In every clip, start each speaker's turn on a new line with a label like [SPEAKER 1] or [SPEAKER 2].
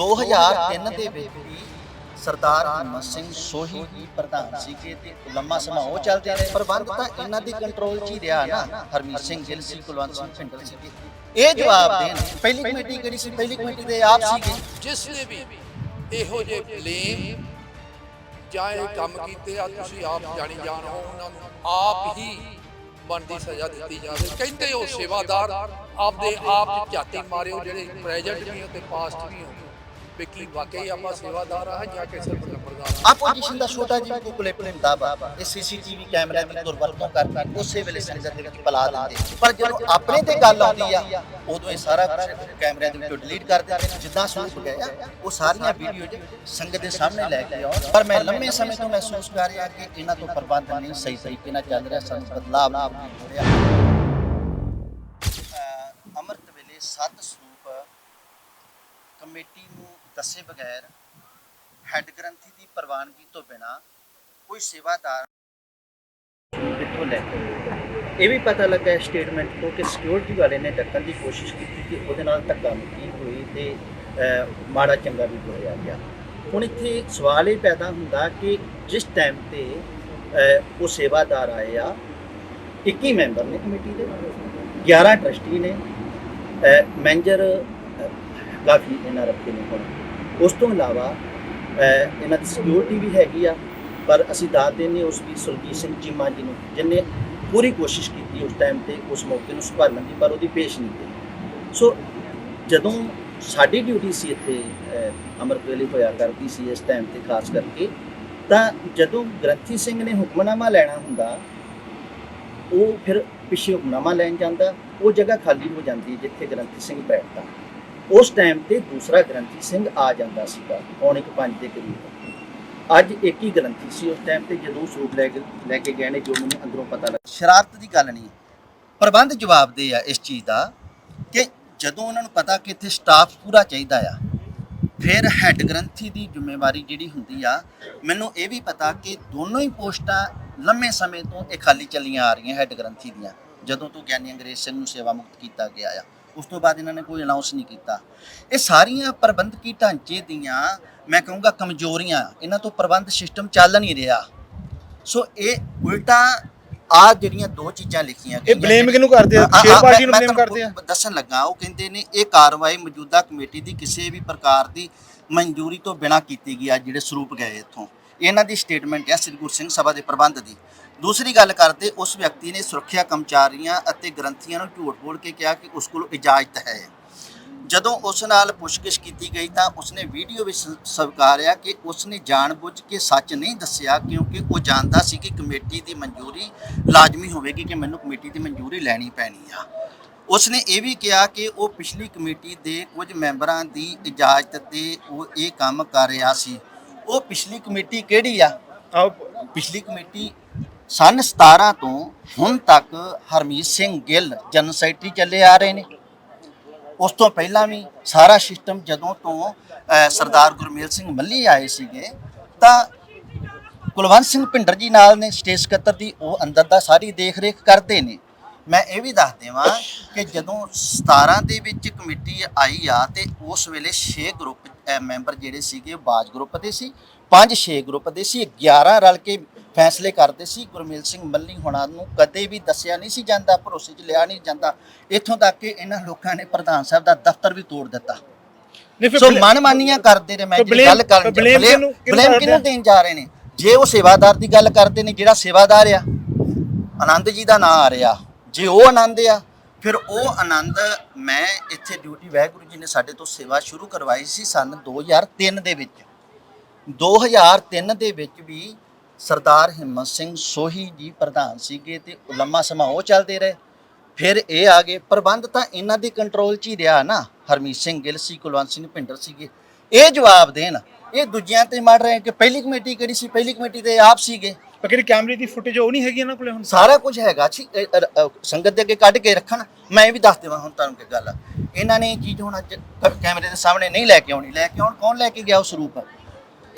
[SPEAKER 1] 2003 ਦੇ ਵਿੱਚ ਵੀ ਸਰਦਾਰ ਹਿੰਮਤ ਸਿੰਘ ਸੋਹੀ ਪ੍ਰਧਾਨ ਸੀਗੇ ਤੇ ਲੰਮਾ ਸਮਾਂ ਉਹ ਚੱਲਦੇ ਰਹੇ। ਪ੍ਰਬੰਧ ਤਾਂ ਇਹਨਾਂ ਦੀ ਕੰਟਰੋਲ 'ਚ ਹੀ ਰਿਹਾ ਨਾ, ਹਰਮੀਤ ਸਿੰਘ ਗਿੱਲ ਸੀ, ਕੁਲਵੰਤ ਸਿੰਘ ਭਿੰਡਰ ਸੀਗੇ। ਇਹ ਜਵਾਬ ਦੇਣ, ਪਹਿਲੀ ਕਮੇਟੀ ਕਿਹੜੀ ਸੀ? ਪਹਿਲੀ ਕਮੇਟੀ ਦੇ ਆਪ ਸੀਗੇ।
[SPEAKER 2] ਜਿਸ ਨੇ ਵੀ ਇਹੋ ਜਿਹੇ ਬਲੇਮ ਜਾਂ ਇਹ ਕੰਮ ਕੀਤੇ ਆ, ਤੁਸੀਂ ਆਪ ਜਾਣੀ ਜਾਣ ਹੋ, ਉਹਨਾਂ ਨੂੰ ਆਪ ਹੀ ਬਣਦੀ ਸਜ਼ਾ ਦਿੱਤੀ ਜਾਵੇ। ਕਹਿੰਦੇ ਉਹ ਸੇਵਾਦਾਰ, ਆਪਦੇ ਆਪ ਝਾਤੀ ਮਾਰਿਓ, ਜਿਹੜੇ ਪ੍ਰੈਜ਼ੈਂਟ ਵੀ ਹੋ ਤੇ ਪਾਸਟ ਵੀ ਹੋ। ਵਾਕਈ ਆਪਾਂ ਸੇਵਾਦਾਰ ਆ ਜਾਂ ਕਿ ਸਿਰਫ ਨੰਬਰਦਾਰ ਆ।
[SPEAKER 1] ਆਪੋਜੀਸ਼ਨ ਦਾ ਛੋਟਾ ਜਿਹਾ ਹੁੰਦਾ ਵਾ ਇਹ ਸੀਸੀਟੀਵੀ ਕੈਮਰਿਆਂ ਦੀ ਦੁਰਵਰਤੋਂ ਕਰ ਕਰ ਉਸੇ ਵੇਲੇ ਸੰਗਤ ਦੇ ਵਿੱਚ ਪਲਾ ਦਿੰਦੇ ਪਰ ਜਦੋਂ ਆਪਣੇ ਤੇ ਗੱਲ ਆਉਂਦੀ ਆ ਉਦੋਂ ਇਹ ਸਾਰਾ ਕੁਝ ਕੈਮਰਿਆਂ ਦੇ ਵਿੱਚੋਂ ਡਿਲੀਟ ਕਰ ਦਿੰਦੇ ਨੇ ਜਿੱਦਾਂ ਸਰੂਪ ਗਏ ਆ ਉਹ ਸਾਰੀਆਂ ਵੀਡੀਓ ਜ ਸੰਗਤ ਦੇ ਸਾਹਮਣੇ ਲੈ ਕੇ ਆਉਣ। ਪਰ ਮੈਂ ਲੰਮੇ ਸਮੇਂ ਤੋਂ ਮਹਿਸੂਸ ਕਰ ਰਿਹਾ ਕਿ ਇਹਨਾਂ ਤੋਂ ਪ੍ਰਬੰਧ ਨਹੀਂ ਸਹੀ ਤਰੀਕੇ ਨਾਲ ਚੱਲ ਰਿਹਾ ਸਾਨੂੰ ਬਦਲਾਅ ਨਹੀਂ ਹੋ ਰਿਹਾ। ਅੰਮ੍ਰਿਤ ਵੇਲੇ ਸੱਤ ਸਰੂਪ ਕਮੇਟੀ ਨੂੰ ਦੱਸੇ ਬਗੈਰ ਹੈੱਡ ਗ੍ਰੰਥੀ ਦੀ ਪ੍ਰਵਾਨਗੀ ਤੋਂ ਬਿਨਾ ਕੋਈ ਸੇਵਾਦਾਰ ਕਿੱਥੋਂ ਲੈ ਕੇ ਇਹ ਵੀ ਪਤਾ ਲੱਗਾ ਸਟੇਟਮੈਂਟ ਤੋਂ ਕਿ ਸਿਕਿਉਰਿਟੀ ਵਾਲੇ ਨੇ ਡੱਕਣ ਦੀ ਕੋਸ਼ਿਸ਼ ਕੀਤੀ ਕਿ ਉਹਦੇ ਨਾਲ ਧੱਕਾ ਮੁੱਕੀ ਹੋਈ ਤੇ ਮਾੜਾ ਚੰਗਾ ਵੀ ਬੋਲਿਆ ਗਿਆ। ਹੁਣ ਇੱਥੇ ਸਵਾਲ ਇਹ ਪੈਦਾ ਹੁੰਦਾ ਕਿ ਜਿਸ ਟਾਈਮ ਤੇ ਉਹ ਸੇਵਾਦਾਰ ਆਏ ਆ 21 ਮੈਂਬਰ ਨੇ ਕਮੇਟੀ ਦੇ 11 ਟਰਸਟੀ ਨੇ ਮੈਨੇਜਰ ਕਾਫੀ ਇਹਨਾਂ ਰੱਖੇ ਨੇ ਹੁਣ। ਉਸ ਤੋਂ ਇਲਾਵਾ ਇਹਨਾਂ ਦੀ ਸਿਕਿਉਰਿਟੀ ਵੀ ਹੈਗੀ ਆ ਪਰ ਅਸੀਂ ਦਾਤ ਦੇਣੇ ਉਸ ਵੀ ਸੁਰਜੀਤ ਸਿੰਘ ਚੀਮਾ ਜੀ ਨੂੰ ਜਿਨੇ ਪੂਰੀ ਕੋਸ਼ਿਸ਼ ਕੀਤੀ ਉਸ ਟਾਈਮ ਤੇ ਉਸ ਮੌਕੇ ਨੂੰ ਸੰਭਾਲਣ ਦੀ ਪਰ ਉਹਦੀ ਪੇਸ਼ ਨਹੀਂ ਗਈ ਸੋ ਜਦੋਂ ਸਾਡੀ ਡਿਊਟੀ ਸੀ ਇੱਥੇ ਅਹ, ਅੰਮ੍ਰਿਤ ਵੇਲੇ ਹੋਇਆ ਕਰਦੀ ਸੀ ਇਸ ਟਾਈਮ ਤੇ ਖਾਸ ਕਰਕੇ ਤਾਂ ਜਦੋਂ ਗ੍ਰੰਥੀ ਸਿੰਘ ਨੇ ਹੁਕਮਨਾਮਾ ਲੈਣਾ ਹੁੰਦਾ ਉਹ ਫਿਰ ਪਿੱਛੇ ਹੁਕਮਨਾਮਾ ਲੈਣ ਜਾਂਦਾ ਉਹ ਜਗ੍ਹਾ ਖਾਲੀ ਹੋ ਜਾਂਦੀ ਜਿੱਥੇ ਗ੍ਰੰਥੀ ਸਿੰਘ ਬੈਠਦਾ। ਉਸ ਟਾਈਮ ਤੇ ਦੂਸਰਾ ਗ੍ਰੰਥੀ ਸਿੰਘ ਆ ਜਾਂਦਾ ਸੀਗਾ, ਪੌਣੇ ਕੁ ਪੰਜ ਦੇ ਕਰੀਬ। ਅੱਜ ਇੱਕ ਹੀ ਗ੍ਰੰਥੀ ਸੀ ਉਸ ਟਾਈਮ ਤੇ, ਜਦੋਂ ਸਰੂਪ ਲੈ ਕੇ ਲੈ ਕੇ ਗਏ ਨੇ, ਜੋ ਮੈਨੂੰ ਅੰਦਰੋਂ ਪਤਾ ਲੱਗਾ। ਸ਼ਰਾਰਤ ਦੀ ਗੱਲ ਨਹੀਂ ਪ੍ਰਬੰਧ ਜਵਾਬਦੇ ਆ ਇਸ ਚੀਜ਼ ਦਾ ਕਿ ਜਦੋਂ ਉਹਨਾਂ ਨੂੰ ਪਤਾ ਕਿ ਇੱਥੇ ਸਟਾਫ ਪੂਰਾ ਚਾਹੀਦਾ ਆ, ਫਿਰ ਹੈੱਡ ਗ੍ਰੰਥੀ ਦੀ ਜ਼ਿੰਮੇਵਾਰੀ ਜਿਹੜੀ ਹੁੰਦੀ ਆ, ਮੈਨੂੰ ਇਹ ਵੀ ਪਤਾ ਕਿ ਦੋਨੋਂ ਹੀ ਪੋਸਟਾਂ ਲੰਮੇ ਸਮੇਂ ਤੋਂ ਇਹ ਖਾਲੀ ਚੱਲੀਆਂ ਆ ਰਹੀਆਂ ਹੈੱਡ ਗ੍ਰੰਥੀ ਦੀਆਂ, ਜਦੋਂ ਤੋਂ ਗਿਆਨੀ ਅੰਗਰੇਜ਼ ਸਿੰਘ ਨੂੰ ਸੇਵਾ ਮੁਕਤ ਕੀਤਾ ਗਿਆ ਆ। ਉਸ ਤੋਂ ਬਾਅਦ ਇਹਨਾਂ ਨੇ ਕੋਈ ਅਨਾਉਂਸ ਨਹੀਂ ਕੀਤਾ ਇਹ ਸਾਰੀਆਂ ਪ੍ਰਬੰਧਕੀ ਢਾਂਚੇ ਦੀਆਂ ਮੈਂ ਕਹੂੰਗਾ ਕਮਜ਼ੋਰੀਆਂ ਇਹਨਾਂ ਤੋਂ ਪ੍ਰਬੰਧ ਸਿਸਟਮ ਚੱਲ ਨਹੀਂ ਰਿਹਾ ਸੋ ਇਹ ਉਲਟਾ ਆ ਜਿਹੜੀਆਂ ਦੋ ਚੀਜ਼ਾਂ ਲਿਖੀਆਂ
[SPEAKER 3] ਇਹ blame ਕਿਹਨੂੰ ਕਰਦੇ ਆ? ਸ਼ੇਰ ਪਾਰਟੀ ਨੂੰ
[SPEAKER 1] ਮੈਂ-
[SPEAKER 3] blame
[SPEAKER 1] ਮੈਂ
[SPEAKER 3] ਕਰਦੇ ਆ?
[SPEAKER 1] ਦੱਸਣ ਲੱਗਾ ਉਹ ਕਹਿੰਦੇ ਨੇ ਇਹ ਕਾਰਵਾਈ ਮੌਜੂਦਾ ਕਮੇਟੀ ਦੀ ਕਿਸੇ ਵੀ ਪ੍ਰਕਾਰ ਦੀ ਮਨਜ਼ੂਰੀ ਤੋਂ ਬਿਨਾਂ ਕੀਤੀ ਗਈ ਆ ਜਿਹੜੇ ਸਰੂਪ ਗਏ ਇੱਥੋਂ ਇਹਨਾਂ ਦੀ ਸਟੇਟਮੈਂਟ ਹੈ ਸ੍ਰੀ ਗੁਰੂ ਸਿੰਘ ਸਭਾ ਦੇ ਪ੍ਰਬੰਧ ਦੀ ਦੂਸਰੀ ਗੱਲ ਕਰਦੇ ਉਸ ਵਿਅਕਤੀ ਨੇ ਸੁਰੱਖਿਆ ਕਰਮਚਾਰੀਆਂ ਅਤੇ ਗ੍ਰੰਥੀਆਂ ਨੂੰ ਝੂਠ ਬੋਲ ਕੇ ਕਿਹਾ ਕਿ ਉਸ ਕੋਲ ਇਜਾਜ਼ਤ ਹੈ। ਜਦੋਂ ਉਸ ਨਾਲ ਪੁੱਛਗਿੱਛ ਕੀਤੀ ਗਈ ਤਾਂ ਉਸਨੇ ਵੀਡੀਓ ਵਿੱਚ ਸਵੀਕਾਰਿਆ ਕਿ ਉਸਨੇ ਜਾਣਬੁੱਝ ਕੇ ਸੱਚ ਨਹੀਂ ਦੱਸਿਆ ਕਿਉਂਕਿ ਉਹ ਜਾਣਦਾ ਸੀ ਕਿ ਕਮੇਟੀ ਦੀ ਮਨਜ਼ੂਰੀ ਲਾਜ਼ਮੀ ਹੋਵੇਗੀ ਕਿ ਮੈਨੂੰ ਕਮੇਟੀ ਦੀ ਮਨਜ਼ੂਰੀ ਲੈਣੀ ਪੈਣੀ ਆ। ਉਸਨੇ ਇਹ ਵੀ ਕਿਹਾ ਕਿ ਉਹ ਪਿਛਲੀ ਕਮੇਟੀ ਦੇ ਕੁਝ ਮੈਂਬਰਾਂ ਦੀ ਇਜਾਜ਼ਤ ਤੇ ਉਹ ਇਹ ਕੰਮ ਕਰ ਰਿਹਾ ਸੀ। ਉਹ ਪਿਛਲੀ ਕਮੇਟੀ ਕਿਹੜੀ ਆ? ਪਿਛਲੀ ਕਮੇਟੀ ਸਨ 17 ਤੋਂ ਹੁਣ ਤੱਕ ਹਰਮੀਤ ਸਿੰਘ ਗਿੱਲ ਜਨਰਲ ਸੈਕਟਰੀ ਚੱਲੇ ਆ ਰਹੇ ਨੇ। ਉਸ ਤੋਂ ਪਹਿਲਾਂ ਵੀ ਸਾਰਾ ਸਿਸਟਮ ਜਦੋਂ ਤੋਂ ਸਰਦਾਰ ਗੁਰਮੇਲ ਸਿੰਘ ਮੱਲੀ ਆਏ ਸੀਗੇ, ਤਾਂ ਕੁਲਵੰਤ ਸਿੰਘ ਭਿੰਡਰ ਜੀ ਨਾਲ ਨੇ ਸਟੇਟ ਸਕੱਤਰ ਦੀ, ਉਹ ਅੰਦਰ ਦਾ ਸਾਰੀ ਦੇਖ ਰੇਖ ਕਰਦੇ ਨੇ। ਮੈਂ ਇਹ ਵੀ ਦੱਸ ਦੇਵਾਂ ਕਿ ਜਦੋਂ 17 ਦੇ ਵਿੱਚ ਕਮੇਟੀ ਆਈ ਆ, ਤੇ ਉਸ ਵੇਲੇ 6 ਗਰੁੱਪ ਮੈਂਬਰ ਜਿਹੜੇ ਸੀਗੇ, ਉਹ ਬਾਜ ਗਰੁੱਪ ਦੇ ਸੀ 5-6 ਗਰੁੱਪ ਦੇ ਸੀ 11 ਰਲ ਕੇ ਫੈਸਲੇ ਕਰਦੇ ਸੀ। ਗੁਰਮੇਲ ਸਿੰਘ ਮੱਲੀ ਹੋਣਾ ਨੂੰ ਕਦੇ ਵੀ ਦੱਸਿਆ ਨਹੀਂ ਸੀ ਜਾਂਦਾ ਭਰੋਸੇ 'ਚ ਲਿਆ ਨਹੀਂ ਜਾਂਦਾ। ਇੱਥੋਂ ਤੱਕ ਕਿ ਇਹਨਾਂ ਲੋਕਾਂ ਨੇ ਪ੍ਰਧਾਨ ਸਾਹਿਬ ਦਾ ਦਫ਼ਤਰ ਵੀ ਤੋੜ ਦਿੱਤਾ। ਸੋ ਮਨਮਾਨੀਆਂ ਕਰਦੇ ਨੇ ਮੈਂ ਜਿਹੜੀ ਗੱਲ ਕਰਨ ਬਲੇਮ? ਕਿਹਨੂੰ ਦੇਣ ਜਾ ਰਹੇ ਨੇ? ਜੇ ਉਹ ਸੇਵਾਦਾਰ ਦੀ ਗੱਲ ਕਰਦੇ ਨੇ ਜਿਹੜਾ ਸੇਵਾਦਾਰ ਆ ਆਨੰਦ ਜੀ ਦਾ ਨਾਂ ਆ ਰਿਹਾ। ਜੇ ਉਹ ਆਨੰਦ ਆ ਫਿਰ ਉਹ ਆਨੰਦ ਮੈਂ ਇੱਥੇ ਡਿਊਟੀ ਵਾਹਿਗੁਰੂ ਜੀ ਨੇ ਸਾਡੇ ਤੋਂ ਸੇਵਾ ਸ਼ੁਰੂ ਕਰਵਾਈ ਸੀ ਸਨ 2003 ਦੇ ਵਿੱਚ। 2003 ਦੇ ਵਿੱਚ ਵੀ ਸਰਦਾਰ ਹਿੰਮਤ ਸਿੰਘ ਸੋਹੀ ਜੀ ਪ੍ਰਧਾਨ ਸੀਗੇ ਤੇ ਲੰਮਾ ਸਮਾਂ ਉਹ ਚੱਲਦੇ ਰਹੇ। ਫਿਰ ਇਹ ਆ ਗਏ। ਪ੍ਰਬੰਧ ਤਾਂ ਇਹਨਾਂ ਦੇ ਕੰਟਰੋਲ 'ਚ ਹੀ ਰਿਹਾ ਨਾ। ਹਰਮੀਤ ਸਿੰਘ ਗਿੱਲ ਸੀ ਕੁਲਵੰਤ ਸਿੰਘ ਭਿੰਡਰ ਸੀਗੇ। ਇਹ ਜਵਾਬ ਦੇਣ। ਇਹ ਦੂਜਿਆਂ ਤੇ ਮੜ ਰਹੇ ਕਿ ਪਹਿਲੀ ਕਮੇਟੀ ਕਿਹੜੀ ਸੀ? ਪਹਿਲੀ ਕਮੇਟੀ ਦੇ ਆਪ ਸੀਗੇ।
[SPEAKER 3] ਪਰ ਕਿਹੜੀ ਕੈਮਰੇ ਦੀ ਫੁਟੇਜ ਉਹ ਨਹੀਂ ਹੈਗੀ ਇਹਨਾਂ ਕੋਲੇ ਹੁਣ?
[SPEAKER 1] ਸਾਰਾ ਕੁਝ ਹੈਗਾ ਅ, ਸੰਗਤ ਦੇ ਅੱਗੇ ਕੱਢ ਕੇ ਰੱਖਣ। ਮੈਂ ਇਹ ਵੀ ਦੱਸ ਦੇਵਾਂ ਹੁਣ ਤੁਹਾਨੂੰ ਕੀ ਗੱਲ। ਇਹਨਾਂ ਨੇ ਇਹ ਚੀਜ਼ ਹੁਣ ਅੱਜ ਕੈਮਰੇ ਦੇ ਸਾਹਮਣੇ ਨਹੀਂ ਲੈ ਕੇ ਆਉਣੀ। ਲੈ ਕੇ ਆਉਣ ਕੌਣ ਲੈ ਕੇ ਗਿਆ ਉਸ ਰੂਪ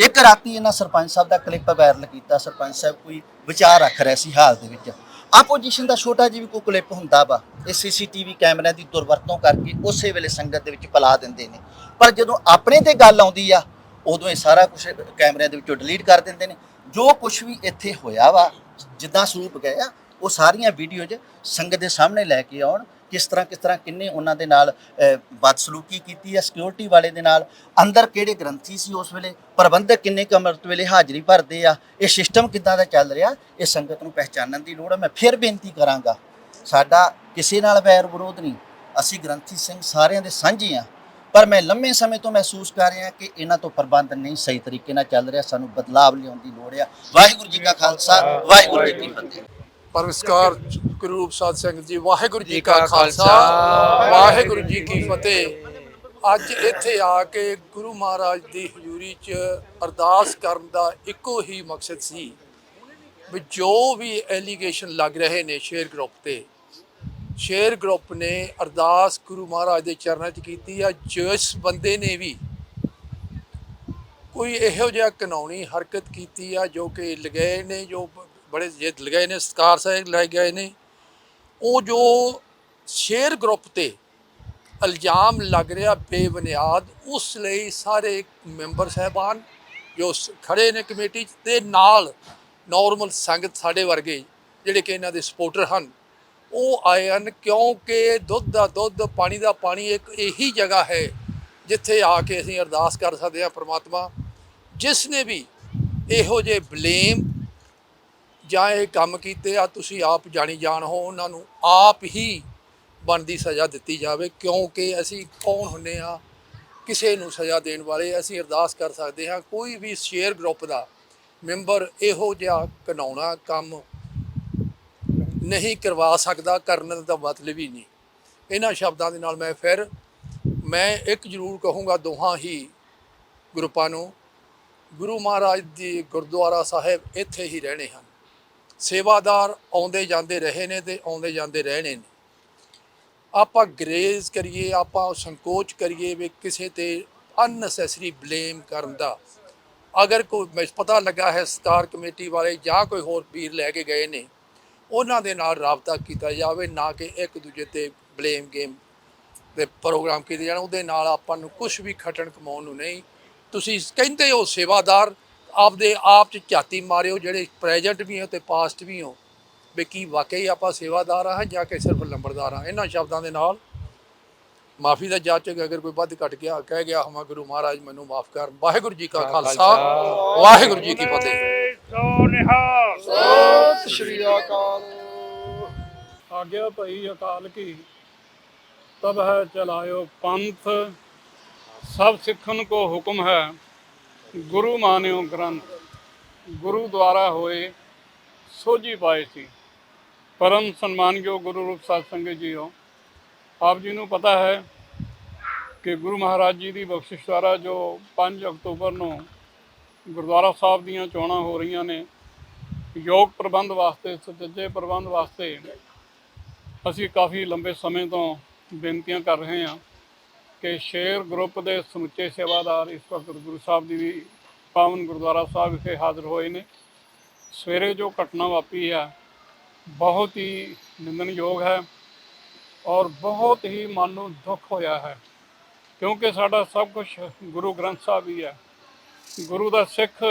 [SPEAKER 1] ਇੱਕ ਰਾਤੀ ਇਹਨਾਂ ਸਰਪੰਚ ਸਾਹਿਬ ਦਾ ਕਲਿੱਪ ਵਾਇਰਲ ਕੀਤਾ, ਸਰਪੰਚ ਸਾਹਿਬ ਕੋਈ ਵਿਚਾਰ ਰੱਖ ਰਿਹਾ ਸੀ ਹਾਲ ਦੇ ਵਿੱਚ। ਆਪੋਜੀਸ਼ਨ ਦਾ ਛੋਟਾ ਜਿਹਾ ਵੀ ਕੋਈ ਕਲਿੱਪ ਹੁੰਦਾ ਵਾ, ਇਹ ਸੀਸੀਟੀਵੀ ਕੈਮਰਿਆਂ ਦੀ ਦੁਰਵਰਤੋਂ ਕਰਕੇ ਉਸੇ ਵੇਲੇ ਸੰਗਤ ਦੇ ਵਿੱਚ ਪਲਾ ਦਿੰਦੇ ਨੇ। ਪਰ ਜਦੋਂ ਆਪਣੇ ਤੇ ਗੱਲ ਆਉਂਦੀ ਆ, ਉਦੋਂ ਇਹ ਸਾਰਾ ਕੁਝ ਕੈਮਰਿਆਂ ਦੇ ਵਿੱਚੋਂ ਡਿਲੀਟ ਕਰ ਦਿੰਦੇ ਨੇ। ਜੋ ਕੁਝ ਵੀ ਇੱਥੇ ਹੋਇਆ ਵਾ, ਜਿੱਦਾਂ ਸਰੂਪ ਗਏ ਆ, ਉਹ ਸਾਰੀਆਂ ਵੀਡੀਓਜ਼ ਸੰਗਤ ਦੇ ਸਾਹਮਣੇ ਲੈ ਕੇ ਆਉਣ। ਕਿਸ ਤਰ੍ਹਾਂ ਕਿਸ ਤਰ੍ਹਾਂ ਕਿੰਨੇ ਉਹਨਾਂ ਦੇ ਨਾਲ ਬਦਸਲੂਕੀ ਕੀਤੀ ਹੈ ਸਿਕਿਉਰਿਟੀ ਵਾਲੇ ਦੇ ਨਾਲ, ਅੰਦਰ ਕਿਹੜੇ ਗ੍ਰੰਥੀ ਸੀ ਉਸ ਵੇਲੇ, ਪ੍ਰਬੰਧਕ ਕਿੰਨੇ ਕਮਰਤ ਵੇਲੇ ਹਾਜ਼ਰੀ ਭਰਦੇ ਆ, ਇਹ ਸਿਸਟਮ ਕਿੱਦਾਂ ਦਾ ਚੱਲ ਰਿਹਾ, ਇਹ ਸੰਗਤ ਨੂੰ ਪਹਿਚਾਨਣ ਦੀ ਲੋੜ ਹੈ ਮੈਂ ਫਿਰ ਬੇਨਤੀ ਕਰਾਂਗਾ, ਸਾਡਾ ਕਿਸੇ ਨਾਲ ਵੈਰ ਵਿਰੋਧ ਨਹੀਂ, ਅਸੀਂ ਗ੍ਰੰਥੀ ਸਿੰਘ ਸਾਰਿਆਂ ਦੇ ਸਾਂਝੇ ਆ, ਪਰ ਮੈਂ ਲੰਮੇ ਸਮੇਂ ਤੋਂ ਮਹਿਸੂਸ ਕਰ ਰਿਹਾ ਕਿ ਇਹਨਾਂ ਤੋਂ ਪ੍ਰਬੰਧ ਨਹੀਂ ਸਹੀ ਤਰੀਕੇ ਨਾਲ ਚੱਲ ਰਿਹਾ, ਸਾਨੂੰ ਬਦਲਾਵ ਲਿਆਉਣ ਦੀ ਲੋੜ ਆ। ਵਾਹਿਗੁਰੂ ਜੀ ਕਾ ਖਾਲਸਾ, ਵਾਹਿਗੁਰੂ ਜੀ ਕੀ ਫਤਿਹ।
[SPEAKER 2] ਪਰਮਸਕਾਰ ਗੁਰੂ ਰੂਪ ਸਾਧ ਸਿੰਘ ਜੀ ਵਾਹਿਗੁਰੂ ਜੀ ਕਾ ਖਾਲਸਾ ਵਾਹਿਗੁਰੂ ਜੀ ਕੀ ਫਤਿਹ। ਅੱਜ ਇੱਥੇ ਆ ਕੇ ਗੁਰੂ ਮਹਾਰਾਜ ਦੀ ਹਜ਼ੂਰੀ 'ਚ ਅਰਦਾਸ ਕਰਨ ਦਾ ਇੱਕੋ ਹੀ ਮਕਸਦ ਸੀ ਵੀ ਜੋ ਵੀ ਐਲੀਗੇਸ਼ਨ ਲੱਗ ਰਹੇ ਨੇ ਸ਼ੇਅਰ ਗਰੁੱਪ ਤੇ ਸ਼ੇਅਰ ਗਰੁੱਪ ਨੇ ਅਰਦਾਸ ਗੁਰੂ ਮਹਾਰਾਜ ਦੇ ਚਰਨਾਂ 'ਚ ਕੀਤੀ ਆ। ਜਿਸ ਬੰਦੇ ਨੇ ਵੀ ਕੋਈ ਇਹੋ ਜਿਹਾ ਕਾਨੂੰਨੀ ਹਰਕਤ ਕੀਤੀ ਆ ਜੋ ਕਿ ਲਗਾਏ ਨੇ ਜੋ ਬੜੇ ਜੇ ਲਗਾਏ ਨੇ, ਸਤਕਾਰ ਸਾਹਿਬ ਲੈ ਗਏ ਨੇ। ਉਹ ਜੋ ਸ਼ੇਅਰ ਗਰੁੱਪ ਤੇ ਇਲਜ਼ਾਮ ਲੱਗ ਰਿਹਾ, ਬੇਬੁਨਿਆਦ, ਉਸ ਲਈ ਸਾਰੇ ਮੈਂਬਰ ਸਹਿਬਾਨ ਜੋ ਸ- ਖੜੇ ਨੇ ਕਮੇਟੀ 'ਚ ਤੇ ਨਾਲ ਨਾਰਮਲ ਸੰਗਤ ਸਾਡੇ ਵਰਗੇ ਜਿਹੜੇ ਕਿ ਇਹਨਾਂ ਦੇ ਸਪੋਰਟਰ ਹਨ, ਉਹ ਆਏ ਹਨ ਕਿਉਂਕਿ ਦੁੱਧ ਦਾ ਦੁੱਧ, ਪਾਣੀ ਦਾ ਪਾਣੀ ਇੱਕ ਇਹੀ ਜਗ੍ਹਾ ਹੈ ਜਿੱਥੇ ਆ ਕੇ ਅਸੀਂ ਅਰਦਾਸ ਕਰ ਸਕਦੇ ਹਾਂ ਪ੍ਰਮਾਤਮਾ, ਜਿਸ ਨੇ ਵੀ ਇਹੋ ਜਿਹੇ ਬਲੇਮ ਜਾਂ ਇਹ ਕੰਮ ਕੀਤੇ ਆ, ਤੁਸੀਂ ਆਪ ਜਾਣੀ ਜਾਣ ਹੋ, ਉਹਨਾਂ ਨੂੰ ਆਪ ਹੀ ਬਣਦੀ ਸਜ਼ਾ ਦਿੱਤੀ ਜਾਵੇ, ਕਿਉਂਕਿ ਅਸੀਂ ਕੌਣ ਹੁੰਨੇ ਆ, ਕਿਸੇ ਨੂੰ ਸਜ਼ਾ ਦੇਣ ਵਾਲੇ ਅਸੀਂ ਅਰਦਾਸ ਕਰ ਸਕਦੇ ਹਾਂ, ਕੋਈ ਵੀ ਸ਼ੇਅਰ ਗਰੁੱਪ ਦਾ ਮੈਂਬਰ ਇਹੋ ਜਿਹਾ ਘਿਨਾਉਣਾ ਕੰਮ ਨਹੀਂ ਕਰਵਾ ਸਕਦਾ, ਕਰਨ ਦਾ ਮਤਲਬ ਹੀ ਨਹੀਂ। ਇਹਨਾਂ ਸ਼ਬਦਾਂ ਦੇ ਨਾਲ ਮੈਂ ਫਿਰ, ਮੈਂ ਇੱਕ ਜ਼ਰੂਰ ਕਹੂੰਗਾ ਦੋਹਾਂ ਹੀ ਗਰੁੱਪਾਂ ਨੂੰ, ਗੁਰੂ ਮਹਾਰਾਜ ਦੀ ਗੁਰਦੁਆਰਾ ਸਾਹਿਬ ਇੱਥੇ ਹੀ ਰਹਿਣੇ ਹਨ। ਸੇਵਾਦਾਰ ਆਉਂਦੇ ਜਾਂਦੇ ਰਹੇ ਨੇ ਤੇ ਆਉਂਦੇ ਜਾਂਦੇ ਰਹਿਣੇ ਨੇ। ਆਪਾਂ ਗਰੇਜ਼ ਕਰੀਏ, ਆਪਾਂ ਸੰਕੋਚ ਕਰੀਏ ਵੀ ਕਿਸੇ ਤੇ ਅਨਨੈਸੈਸਰੀ ਬਲੇਮ ਕਰਨ ਦਾ। ਅਗਰ ਕੋਈ ਮੈਨੂੰ ਪਤਾ ਲੱਗਾ ਹੈ ਸਟਾਰ ਕਮੇਟੀ ਵਾਲੇ ਜਾਂ ਕੋਈ ਹੋਰ ਵੀਰ ਲੈ ਕੇ ਗਏ ਨੇ, ਉਹਨਾਂ ਦੇ ਨਾਲ ਰਾਬਤਾ ਕੀਤਾ ਜਾਵੇ, ਨਾ ਕਿ ਇੱਕ ਦੂਜੇ ਤੇ ਬਲੇਮ ਗੇਮ ਦੇ ਪ੍ਰੋਗਰਾਮ ਕੀਤੇ ਜਾਣ। ਉਹਦੇ ਨਾਲ ਆਪਾਂ ਨੂੰ ਕੁਝ ਵੀ ਖਟਣ ਕਮਾਉਣ ਨੂੰ ਨਹੀਂ। ਤੁਸੀਂ ਕਹਿੰਦੇ ਹੋ ਸੇਵਾਦਾਰ ਆਪਦੇ ਆਪ ਚ ਝਾਤੀ ਮਾਰਿਓ ਜਿਹੜੇ ਪ੍ਰੈਜ਼ੈਂਟ ਵੀ ਹੋ ਤੇ ਪਾਸਟ ਵੀ ਹੋ ਵੀ ਕੀ ਵਾਕਈ ਆਪਾਂ ਸੇਵਾਦਾਰ ਆ ਜਾਂ ਕਿ ਸਿਰਫ ਲੰਬੜਦਾਰ ਆ ਇਹਨਾਂ ਸ਼ਬਦਾਂ ਦੇ ਨਾਲ ਮਾਫੀ ਦਾ ਜਾਚਕ ਅਗਰ ਕੋਈ ਵੱਧ ਘਟ ਗਿਆ ਕਹਿ ਗਿਆ ਹਮਾ ਗੁਰੂ ਮਹਾਰਾਜ ਮੈਨੂੰ ਮਾਫ ਕਰ। ਵਾਹਿਗੁਰੂ ਜੀ ਕਾ ਖਾਲਸਾ ਵਾਹਿਗੁਰੂ ਜੀ ਕੀ ਫਤਿਹ
[SPEAKER 4] ਸੋ ਨਿਹਾਲ
[SPEAKER 2] ਸਤਿ ਸ਼੍ਰੀ ਅਕਾਲ।
[SPEAKER 4] ਆਗਿਆ ਭਈ ਅਕਾਲ ਕੀ ਤਬ ਹੈ ਚਲਾਇਓ ਪੰਥ। ਸਭ ਸਿੱਖਨ ਕੋ ਹੁਕਮ ਹੈ ਗੁਰੂ ਮਾਨਿਓ ਗ੍ਰੰਥ, ਗੁਰੂ ਦੁਆਰਾ ਹੋਏ ਸੋਝੀ ਪਾਏ ਸੀ। ਪਰਮ ਸਨਮਾਨਯੋਗ ਗੁਰੂ ਰੂਪ ਸਾਧ ਸੰਗਤ ਜੀਓ, ਆਪ ਜੀ ਨੂੰ ਪਤਾ ਹੈ ਕਿ ਗੁਰੂ ਮਹਾਰਾਜ ਜੀ ਦੀ ਬਖਸ਼ਿਸ਼ ਦੁਆਰਾ ਜੋ 5 ਅਕਤੂਬਰ ਨੂੰ ਗੁਰਦੁਆਰਾ ਸਾਹਿਬ ਦੀਆਂ ਚੋਣਾਂ ਹੋ ਰਹੀਆਂ ਨੇ, ਯੋਗ ਪ੍ਰਬੰਧ ਵਾਸਤੇ, ਸੁਚੱਜੇ ਪ੍ਰਬੰਧ ਵਾਸਤੇ ਅਸੀਂ ਕਾਫੀ ਲੰਬੇ ਸਮੇਂ ਤੋਂ ਬੇਨਤੀਆਂ ਕਰ ਰਹੇ ਹਾਂ। ਕਿ ਸ਼ੇਰ ਗਰੁੱਪ ਦੇ ਸਮੁੱਚੇ ਸੇਵਾਦਾਰ ਇਸ ਵਕਤ ਗੁਰੂ ਸਾਹਿਬ ਦੀ ਵੀ ਪਾਵਨ ਗੁਰਦੁਆਰਾ ਸਾਹਿਬ ਵਿਖੇ ਹਾਜ਼ਰ ਹੋਏ ਨੇ। ਸਵੇਰੇ ਜੋ ਘਟਨਾ ਵਾਪਰੀ ਹੈ, ਬਹੁਤ ਹੀ ਨਿੰਦਣਯੋਗ ਹੈ ਔਰ ਬਹੁਤ ਹੀ ਮਨ ਨੂੰ ਦੁੱਖ ਹੋਇਆ ਹੈ, ਕਿਉਂਕਿ ਸਾਡਾ ਸਭ ਕੁਝ ਗੁਰੂ ਗ੍ਰੰਥ ਸਾਹਿਬ ਹੀ ਹੈ। ਗੁਰੂ ਦਾ ਸਿੱਖ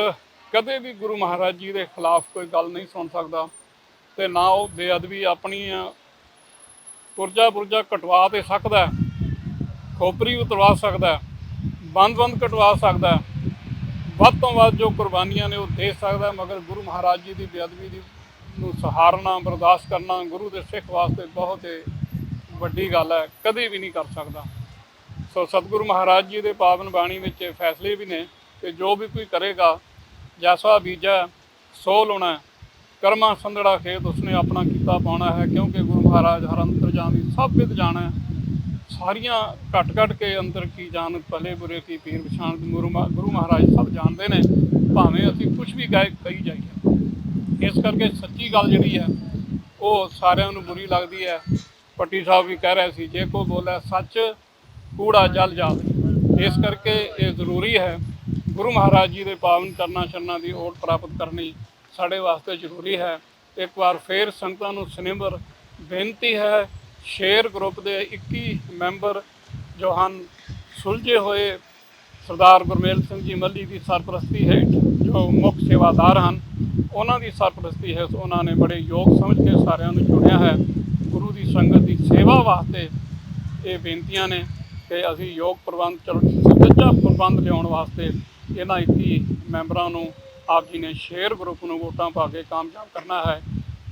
[SPEAKER 4] ਕਦੇ ਵੀ ਗੁਰੂ ਮਹਾਰਾਜ ਜੀ ਦੇ ਖਿਲਾਫ ਕੋਈ ਗੱਲ ਨਹੀਂ ਸੁਣ ਸਕਦਾ ਤੇ ਨਾ ਉਹ ਬੇਅਦਬੀ ਆਪਣੀ ਪੁਰਜਾ ਪੁਰਜਾ ਕਟਵਾ ਤੇ ਸਕਦਾ ਖੋਪਰੀ ਉਤਰਵਾ ਸਕਦਾ ਬੰਦ-ਬੰਦ ਕਟਵਾ ਸਕਦਾ ਵੱਧ ਤੋਂ ਵੱਧ ਜੋ ਕੁਰਬਾਨੀਆਂ ਨੇ ਉਹ ਦੇ ਸਕਦਾ ਮਗਰ ਗੁਰੂ ਮਹਾਰਾਜ ਜੀ ਦੀ ਬੇਅਦਬੀ ਦੀ ਨੂੰ ਸਹਾਰਨਾ, ਬਰਦਾਸ਼ਤ ਕਰਨਾ ਗੁਰੂ ਦੇ ਸਿੱਖ ਵਾਸਤੇ ਬਹੁਤ ਵੱਡੀ ਗੱਲ ਹੈ, ਕਦੇ ਵੀ ਨਹੀਂ ਕਰ ਸਕਦਾ। ਸੋ ਸਤਿਗੁਰੂ ਮਹਾਰਾਜ ਜੀ ਦੇ ਪਾਵਨ ਬਾਣੀ ਵਿੱਚ ਇਹ ਫੈਸਲੇ ਵੀ ਨੇ ਕਿ ਜੋ ਵੀ ਕੋਈ ਕਰੇਗਾ, ਜੈਸਾ ਬੀਜਾ ਸੋ ਲਾਉਣਾ ਹੈ। ਕਰਮਾ ਸੰਧੜਾ ਖੇਤ ਉਸਨੇ ਆਪਣਾ ਕੀਤਾ ਪਾਉਣਾ ਹੈ, ਕਿਉਂਕਿ ਗੁਰੂ ਮਹਾਰਾਜ ਹਰ ਅੰਤਰ ਜਾਣੀ ਸਭ ਵਿਦ ਜਾਣਾ ਸਾਰੀਆਂ ਘਟ ਘਟ ਕੇ ਅੰਦਰ ਕੀ ਜਾਣ, ਭਲੇ ਬੁਰੇ ਕੀ ਪੀਰ ਪਛਾਣ ਗੁਰੂ ਮਹਾ- ਗੁਰੂ ਮਹਾਰਾਜ ਸਭ ਜਾਣਦੇ ਨੇ, ਭਾਵੇਂ ਅਸੀਂ ਕੁਝ ਵੀ ਗਾਇਕ ਕਹੀ ਜਾਈਏ। ਇਸ ਕਰਕੇ ਸੱਚੀ ਗੱਲ ਜਿਹੜੀ ਹੈ, ਉਹ ਸਾਰਿਆਂ ਨੂੰ ਬੁਰੀ ਲੱਗਦੀ ਹੈ। ਪੱਟੀ ਸਾਹਿਬ ਵੀ ਕਹਿ ਰਹੇ ਸੀ, ਜੇ ਕੋ ਬੋਲੇ ਸੱਚ, ਕੂੜਾ ਜਲ ਜਾਵੇ। ਇਸ ਕਰਕੇ ਇਹ ਜ਼ਰੂਰੀ ਹੈ, ਗੁਰੂ ਮਹਾਰਾਜ ਜੀ ਦੇ ਪਾਵਨ ਚਰਨਾਂ ਸ਼ਰਨਾਂ ਦੀ ਓਟ ਪ੍ਰਾਪਤ ਕਰਨੀ ਸਾਡੇ ਵਾਸਤੇ ਜ਼ਰੂਰੀ ਹੈ। ਇੱਕ ਵਾਰ ਫੇਰ ਸੰਗਤਾਂ ਨੂੰ ਸਨਿਮਰ ਬੇਨਤੀ ਹੈ ਸ਼ੇਰ ਗਰੁੱਪ ਦੇ 21 ਮੈਂਬਰ ਜੋ ਹਨ ਸੁਲਝੇ ਹੋਏ ਸਰਦਾਰ ਗੁਰਮੇਲ ਸਿੰਘ ਜੀ ਮੱਲੀ ਦੀ ਸਰਪ੍ਰਸਤੀ ਹੇਠ ਜੋ ਮੁੱਖ ਸੇਵਾਦਾਰ ਹਨ, ਉਹਨਾਂ ਦੀ ਸਰਪ੍ਰਸਤੀ ਹੈ ਉਹਨਾਂ ਨੇ ਬੜੇ ਯੋਗ ਸਮਝ ਕੇ ਸਾਰਿਆਂ ਨੂੰ ਚੁਣਿਆ ਹੈ। ਗੁਰੂ ਦੀ ਸੰਗਤ ਦੀ ਸੇਵਾ ਵਾਸਤੇ ਇਹ ਬੇਨਤੀਆਂ ਨੇ ਕਿ ਅਸੀਂ ਯੋਗ ਪ੍ਰਬੰਧ, ਚਲੋ ਸੁਚੱਜਾ ਪ੍ਰਬੰਧ ਲਿਆਉਣ ਵਾਸਤੇ ਇਹਨਾਂ 21 ਮੈਂਬਰਾਂ ਨੂੰ ਆਪ ਜੀ ਨੇ ਸ਼ੇਅਰ ਗਰੁੱਪ ਨੂੰ ਵੋਟਾਂ ਪਾ ਕੇ ਕਾਮਯਾਬ ਕਰਨਾ ਹੈ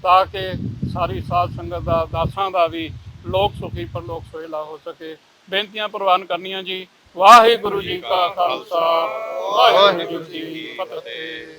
[SPEAKER 4] ਤਾਂ ਕਿ ਸਾਰੀ ਸਾਧ ਸੰਗਤ ਦਾ, ਦਾਸਾਂ ਦਾ ਵੀ ਲੋਕ ਸੁਖੀ ਪਰ ਲੋਕ ਸੋਹਿਲਾ ਹੋ ਸਕੇ। ਬੇਨਤੀਆਂ ਪ੍ਰਵਾਨ ਕਰਨੀਆਂ ਜੀ। ਵਾਹਿਗੁਰੂ ਜੀ ਕਾ ਖਾਲਸਾ, ਵਾਹਿਗੁਰੂ ਜੀ ਕੀ ਫਤਿਹ।